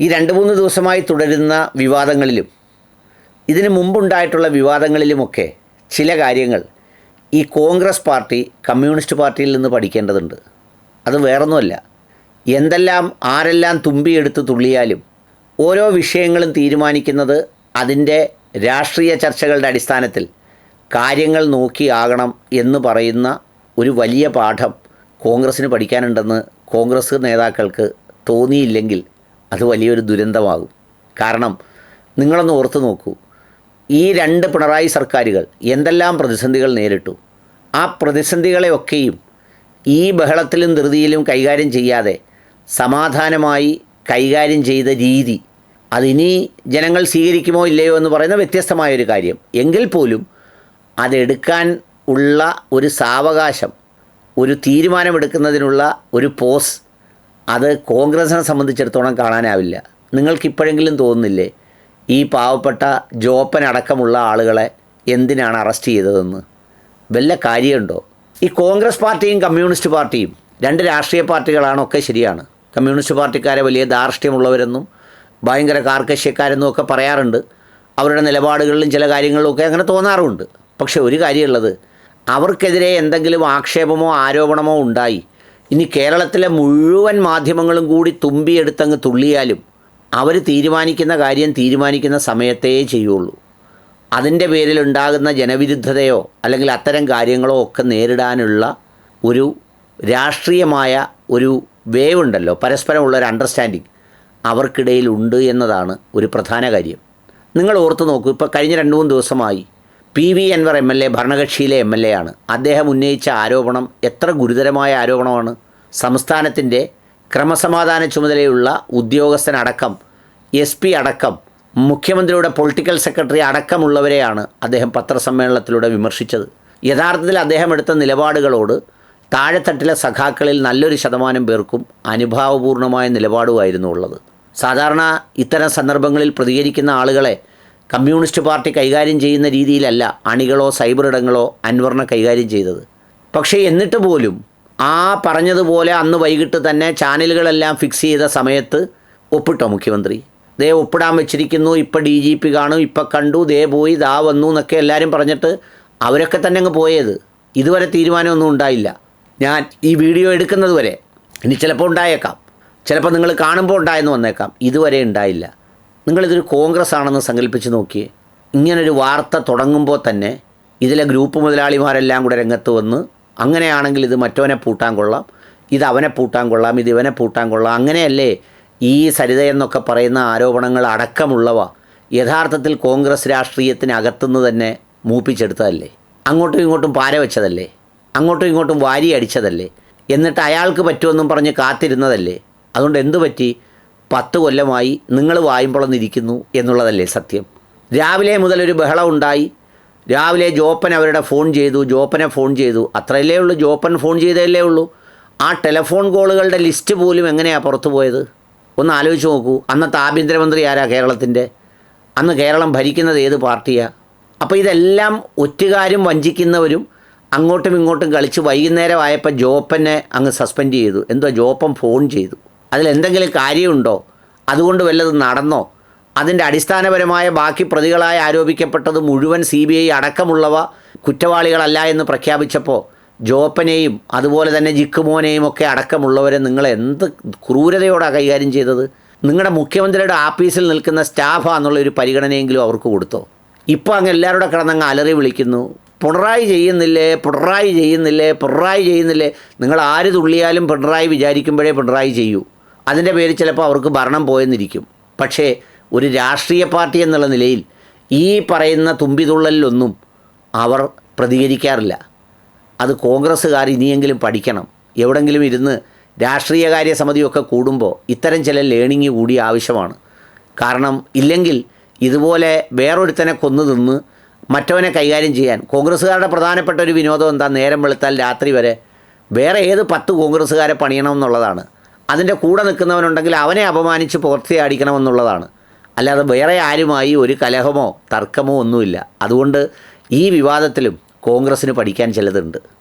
ഈ രണ്ട് മൂന്ന് ദിവസമായി തുടരുന്ന വിവാദങ്ങളിലും ഇതിനു മുമ്പുണ്ടായിട്ടുള്ള വിവാദങ്ങളിലുമൊക്കെ ചില കാര്യങ്ങൾ ഈ കോൺഗ്രസ് പാർട്ടി കമ്മ്യൂണിസ്റ്റ് പാർട്ടിയിൽ നിന്ന് പഠിക്കേണ്ടതുണ്ട്. അത് വേറൊന്നുമല്ല. എന്തെല്ലാം ആരെല്ലാം തുമ്പിയെടുത്ത് തുള്ളിയാലും ഓരോ വിഷയങ്ങളും തീരുമാനിക്കുന്നത് അതിന്റെ രാഷ്ട്രീയ ചർച്ചകളുടെ അടിസ്ഥാനത്തിൽ കാര്യങ്ങൾ നോക്കിയാകണം എന്ന് പറയുന്ന ഒരു വലിയ പാഠം കോൺഗ്രസ്സിന് പഠിക്കാനുണ്ടെന്ന് കോൺഗ്രസ് നേതാക്കൾക്ക് തോന്നിയില്ലെങ്കിൽ അത് വലിയൊരു ദുരന്തമാകും. കാരണം നിങ്ങളൊന്ന് ഓർത്തു നോക്കൂ. ഈ രണ്ട് പിണറായി സർക്കാരുകൾ എന്തെല്ലാം പ്രതിസന്ധികൾ നേരിട്ടു. ആ പ്രതിസന്ധികളെയൊക്കെയും ഈ ബഹളത്തിലും ധൃതിയിലും കൈകാര്യം ചെയ്യാതെ സമാധാനമായി കൈകാര്യം ചെയ്ത രീതി അതിനി ജനങ്ങൾ സ്വീകരിക്കുമോ ഇല്ലയോ എന്ന് പറയുന്ന വ്യത്യസ്തമായൊരു കാര്യം. എങ്കിൽ പോലും അതെടുക്കാൻ ഉള്ള ഒരു സാവകാശം ഒരു തീരുമാനമെടുക്കുന്നതിനുള്ള ഒരു പോസ് അത് കോൺഗ്രസിനെ സംബന്ധിച്ചിടത്തോളം കാണാനാവില്ല. നിങ്ങൾക്കിപ്പോഴെങ്കിലും തോന്നുന്നില്ലേ ഈ പാവപ്പെട്ട ജോപ്പൻ ജോപ്പനടക്കമുള്ള ആളുകളെ എന്തിനാണ് അറസ്റ്റ് ചെയ്തതെന്ന്? വല്ല കാര്യമുണ്ടോ? ഈ കോൺഗ്രസ് പാർട്ടിയും കമ്മ്യൂണിസ്റ്റ് പാർട്ടിയും രണ്ട് രാഷ്ട്രീയ പാർട്ടികളാണൊക്കെ ശരിയാണ്. കമ്മ്യൂണിസ്റ്റ് പാർട്ടിക്കാരെ വലിയ ധാർഷ്ട്യമുള്ളവരെന്നും ഭയങ്കര കാർക്കശ്യക്കാരെന്നും ഒക്കെ പറയാറുണ്ട്. അവരുടെ നിലപാടുകളിലും ചില കാര്യങ്ങളിലും ഒക്കെ അങ്ങനെ തോന്നാറുമുണ്ട്. പക്ഷേ ഒരു കാര്യമുള്ളത് അവർക്കെതിരെ എന്തെങ്കിലും ആക്ഷേപമോ ആരോപണമോ ഉണ്ടായി ഇനി കേരളത്തിലെ മുഴുവൻ മാധ്യമങ്ങളും കൂടി തുമ്പിയെടുത്തങ്ങ് തുള്ളിയാലും അവർ തീരുമാനിക്കുന്ന കാര്യം തീരുമാനിക്കുന്ന സമയത്തേ ചെയ്യുള്ളൂ. അതിന്റെ പേരിൽ ഉണ്ടാകുന്ന ജനവിരുദ്ധതയോ അല്ലെങ്കിൽ അത്തരം കാര്യങ്ങളോ ഒക്കെ നേരിടാനുള്ള ഒരു രാഷ്ട്രീയമായ ഒരു വേവ് ഉണ്ടല്ലോ. പരസ്പരമുള്ള ഒരു അണ്ടർസ്റ്റാൻഡിങ് അവർക്കിടയിലുണ്ട് എന്നതാണ് ഒരു പ്രധാന കാര്യം. നിങ്ങൾ ഓർത്ത് നോക്കൂ ഇപ്പോൾ കഴിഞ്ഞ രണ്ട് മൂന്ന് ദിവസമായി P V Anvar M L A ഭരണകക്ഷിയിലെ M L A ആണ്. അദ്ദേഹം ഉന്നയിച്ച ആരോപണം എത്ര ഗുരുതരമായ ആരോപണമാണ്. സംസ്ഥാനത്തിന്റെ ക്രമസമാധാന ചുമതലയുള്ള ഉദ്യോഗസ്ഥനടക്കം എസ് പി അടക്കം മുഖ്യമന്ത്രിയുടെ പൊളിറ്റിക്കൽ സെക്രട്ടറി അടക്കമുള്ളവരെയാണ് അദ്ദേഹം പത്രസമ്മേളനത്തിലൂടെ വിമർശിച്ചത്. യഥാർത്ഥത്തിൽ അദ്ദേഹം എടുത്ത നിലപാടുകളോട് താഴെത്തട്ടിലെ സഖാക്കളിൽ നല്ലൊരു ശതമാനം പേർക്കും അനുഭാവപൂർണമായ നിലപാടുമായിരുന്നു ഉള്ളത്. സാധാരണ ഇത്തരം സന്ദർഭങ്ങളിൽ പ്രതികരിക്കുന്ന ആളുകളെ കമ്മ്യൂണിസ്റ്റ് പാർട്ടി കൈകാര്യം ചെയ്യുന്ന രീതിയിലല്ല അണികളോ സൈബർ ഇടങ്ങളോ അൻവറിനെ കൈകാര്യം ചെയ്തത്. പക്ഷേ എന്നിട്ട് പോലും ആ പറഞ്ഞതുപോലെ അന്ന് വൈകിട്ട് തന്നെ ചാനലുകളെല്ലാം ഫിക്സ് ചെയ്ത സമയത്ത് ഒപ്പിട്ടോ മുഖ്യമന്ത്രി? ദേ ഒപ്പിടാൻ വെച്ചിരിക്കുന്നു ഇപ്പം ഡി ജി പി കാണും ഇപ്പം കണ്ടു ദേ പോയി ദാ വന്നു എന്നൊക്കെ എല്ലാവരും പറഞ്ഞിട്ട് അവരൊക്കെ തന്നെ അങ്ങ് പോയത്. ഇതുവരെ തീരുമാനമൊന്നും ഉണ്ടായില്ല. ഞാൻ ഈ വീഡിയോ എടുക്കുന്നത് വരെ ഇനി ചിലപ്പോൾ ഉണ്ടായേക്കാം. ചിലപ്പോൾ നിങ്ങൾ കാണുമ്പോൾ ഉണ്ടായെന്ന് വന്നേക്കാം. ഇതുവരെ ഉണ്ടായില്ല. നിങ്ങളിതൊരു കോൺഗ്രസ് ആണെന്ന് സങ്കല്പിച്ച് നോക്കിയേ ഇങ്ങനൊരു വാർത്ത തുടങ്ങുമ്പോൾ തന്നെ ഇതിലെ ഗ്രൂപ്പ് മുതലാളിമാരെല്ലാം കൂടെ രംഗത്ത് വന്ന് അങ്ങനെയാണെങ്കിൽ ഇത് മറ്റവനെ പൂട്ടാൻ കൊള്ളാം ഇത് അവനെ പൂട്ടാൻ കൊള്ളാം ഇത് ഇവനെ പൂട്ടാൻ കൊള്ളാം. അങ്ങനെയല്ലേ ഈ സരിത എന്നൊക്കെ പറയുന്ന ആരോപണങ്ങൾ അടക്കമുള്ളവ യഥാർത്ഥത്തിൽ കോൺഗ്രസ് രാഷ്ട്രീയത്തിനകത്തുനിന്ന് തന്നെ മൂപ്പിച്ചെടുത്തതല്ലേ? അങ്ങോട്ടും ഇങ്ങോട്ടും പാര വെച്ചതല്ലേ? അങ്ങോട്ടും ഇങ്ങോട്ടും വാരി അടിച്ചതല്ലേ? എന്നിട്ട് അയാൾക്ക് പറ്റുമെന്നും പറഞ്ഞ് കാത്തിരുന്നതല്ലേ? അതുകൊണ്ട് എന്തു പറ്റി പത്ത് കൊല്ലമായി നിങ്ങൾ വായുമ്പളന്നിരിക്കുന്നു എന്നുള്ളതല്ലേ സത്യം. രാവിലെ മുതൽ ഒരു ബഹളം ഉണ്ടായി. രാവിലെ ജോപ്പൻ അവരുടെ ഫോൺ ചെയ്തു. ജോപ്പനെ ഫോൺ ചെയ്തു. അത്രയല്ലേ ഉള്ളൂ. ജോപ്പൻ ഫോൺ ചെയ്തതല്ലേ ഉള്ളൂ. ആ ടെലിഫോൺ കോളുകളുടെ ലിസ്റ്റ് പോലും എങ്ങനെയാണ് പുറത്തു പോയത്? ഒന്ന് ആലോചിച്ച് നോക്കൂ. അന്നത്തെ ആഭ്യന്തരമന്ത്രി ആരാ കേരളത്തിന്റെ? അന്ന് കേരളം ഭരിക്കുന്നത് ഏത് പാർട്ടിയാണ് അപ്പോൾ ഇതെല്ലാം ഒറ്റുകാരും വഞ്ചിക്കുന്നവരും അങ്ങോട്ടും ഇങ്ങോട്ടും കളിച്ച് വൈകുന്നേരമായപ്പോൾ ജോപ്പനെ അങ്ങ് സസ്പെൻഡ് ചെയ്തു. എന്തോ ജോപ്പൻ ഫോൺ ചെയ്തു. അതിലെന്തെങ്കിലും കാര്യമുണ്ടോ? അതുകൊണ്ട് വല്ലതും നടന്നോ? അതിന്റെ അടിസ്ഥാനപരമായ ബാക്കി പ്രതികളായി ആരോപിക്കപ്പെട്ടത് മുഴുവൻ സി ബി ഐ അടക്കമുള്ളവ കുറ്റവാളികളല്ല എന്ന് പ്രഖ്യാപിച്ചപ്പോൾ ജോപ്പനെയും അതുപോലെ തന്നെ ജിക്കുമോനെയും ഒക്കെ അടക്കമുള്ളവരെ നിങ്ങൾ എന്ത് ക്രൂരതയോടാണ് കൈകാര്യം ചെയ്തത്? നിങ്ങളുടെ മുഖ്യമന്ത്രിയുടെ ആഫീസിൽ നിൽക്കുന്ന സ്റ്റാഫാന്നുള്ള ഒരു പരിഗണനയെങ്കിലും അവർക്ക് കൊടുത്തോ? ഇപ്പോൾ അങ്ങ് എല്ലാവരുടെ കിടന്നങ്ങ് അലറി വിളിക്കുന്നു. പിണറായി ചെയ്യുന്നില്ലേ? പിണറായി ചെയ്യുന്നില്ലേ? പിണറായി ചെയ്യുന്നില്ലേ? നിങ്ങൾ ആര് തുള്ളിയാലും പിണറായി വിചാരിക്കുമ്പോഴേ പിണറായി ചെയ്യൂ. അതിന്റെ പേരിൽ ചിലപ്പോൾ അവർക്ക് ഭരണം പോയെന്നിരിക്കും. പക്ഷേ ഒരു രാഷ്ട്രീയ പാർട്ടി എന്നുള്ള നിലയിൽ ഈ പറയുന്ന തുമ്പിതുള്ളലിലൊന്നും അവർ പ്രതികരിക്കാറില്ല. അത് കോൺഗ്രസ്സുകാർ ഇനിയെങ്കിലും പഠിക്കണം. എവിടെങ്കിലും ഇരുന്ന് രാഷ്ട്രീയകാര്യ സമിതിയൊക്കെ കൂടുമ്പോൾ ഇത്തരം ചില ലേണിംഗ് കൂടി ആവശ്യമാണ്. കാരണം ഇല്ലെങ്കിൽ ഇതുപോലെ വേറൊരുത്തനെ കൊന്നു തിന്ന് മറ്റവനെ കൈകാര്യം ചെയ്യാൻ കോൺഗ്രസ്സുകാരുടെ പ്രധാനപ്പെട്ട ഒരു വിനോദം എന്താ? നേരം വെളുത്താൽ രാത്രി വരെ വേറെ ഏത് പത്ത് കോൺഗ്രസ്സുകാരെ പണിയണം എന്നുള്ളതാണ്. അതിന്റെ കൂടെ നിൽക്കുന്നവനുണ്ടെങ്കിൽ അവനെ അപമാനിച്ച് പുറത്തിയാടിക്കണമെന്നുള്ളതാണ് അല്ലാതെ വേറെ ആരുമായി ഒരു കലഹമോ തർക്കമോ ഒന്നുമില്ല. അതുകൊണ്ട് ഈ വിവാദത്തിലും കോൺഗ്രസ്സിന് പഠിക്കാൻ ചിലതുണ്ട്.